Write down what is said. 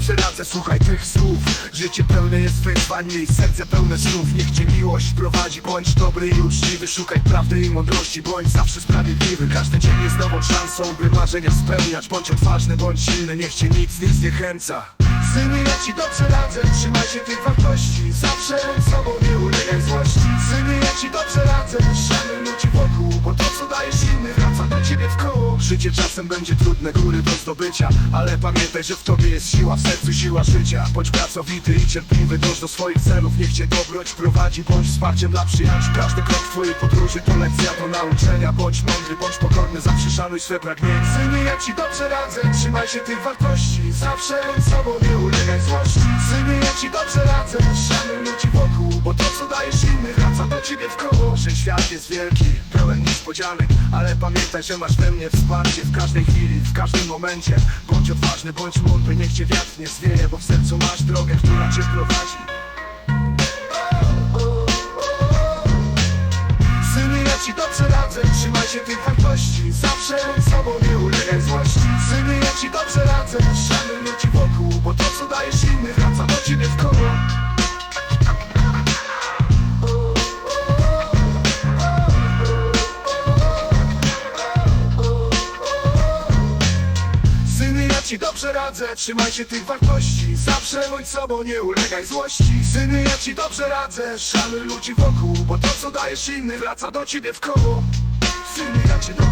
Syny, ja ci dobrze radzę, słuchaj tych słów. Życie pełne jest wyzwań i serce pełne snów. Niech cię miłość prowadzi, bądź dobry i uczciwy. Szukaj prawdy i mądrości, bądź zawsze sprawiedliwy. Każdy dzień jest nową szansą, by marzenia spełniać. Bądź odważny, bądź silny, niech cię nic nie zniechęca. Syny, ja ci dobrze radzę, trzymaj się tych wartości. Zawsze sobą, nie ulegaj złości. Syny, ja ci dobrze radzę, szanuj ludzi wokół Bo to co dajesz innym Życie czasem będzie trudne, góry do zdobycia. Ale pamiętaj, że w tobie jest siła, w sercu siła życia. Bądź pracowity i cierpliwy, dąż do swoich celów. Niech cię dobroć prowadzi, bądź wsparciem dla przyjaciół. Każdy krok twojej podróży to lekcja do nauczenia. Bądź mądry, bądź pokorny, zawsze szanuj swe pragnienia Syny, ja ci dobrze radzę, trzymaj się tych wartości. Zawsze bądź sobą, nie ulegaj złości. Syny, ja ci dobrze radzę, szanuj ludzi wokół Bo to co dajesz innym wraca do ciebie w koło. Że świat jest wielki, niespodzianek Ale pamiętaj, że masz we mnie wsparcie W każdej chwili, w każdym momencie. Bądź odważny, bądź mądry, niech cię wiatr nie zwieje Bo w sercu masz drogę, która cię prowadzi. Syny, ja ci dobrze radzę, trzymaj się tych wartości Zawsze sobą, nie ulegaj złości. Syny, ja ci dobrze radzę, szanuj ludzi wokół Bo to co dajesz innym wraca do ciebie w koło ci dobrze radzę, trzymaj się tych wartości. Zawsze bądź sobą, nie ulegaj złości. Syny, ja ci dobrze radzę, szanuj ludzi wokół Bo to co dajesz innym wraca do ciebie w koło. Syny, ja ci dobrze